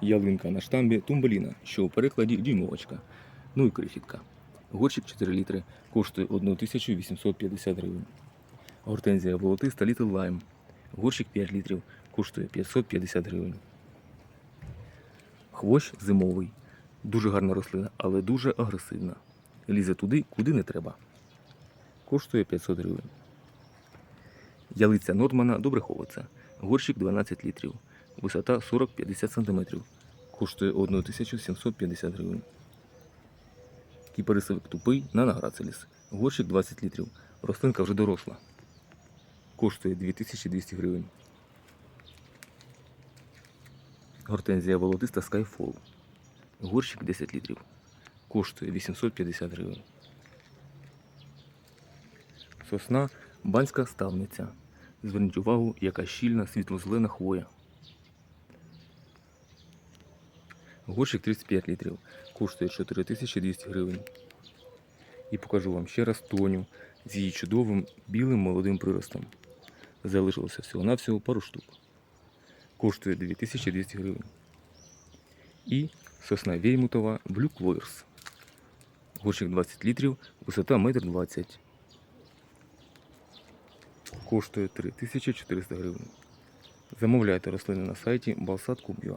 ялинка на штамбі Тумбеліна, що у перекладі дюймовочка. Ну і крихітка. Горщик 4 літри коштує 1850 гривень. Гортензія волотиста Little Lime. Горщик 5 літрів коштує 550 гривень. Хвощ зимовий. Дуже гарна рослина, але дуже агресивна. Лізе туди, куди не треба. Коштує 500 гривень. Ялиця Нормана добреховиця. Горщик 12 літрів. Висота 40-50 см. Коштує 1750 гривень. Кіперисовик тупий на награцеліс. Горщик 20 літрів. Рослинка вже доросла. Коштує 2200 гривень. Гортензія волотиста Skyfall. Горщик 10 літрів. Коштує 850 гривень. Сосна банська ставниця. Зверніть увагу, яка щільна світло-зелена хвоя. Горщик 35 літрів. Коштує 4200 гривень. І покажу вам ще раз тоню з її чудовим білим молодим приростом. Залишилося всього-навсього пару штук. Коштує 2200 гривень. І сосна Веймутова Blue Clovers. Горщик 20 літрів, висота 1,20 м. Коштує 3400 гривень. Замовляйте рослини на сайті Balsat.com.ua.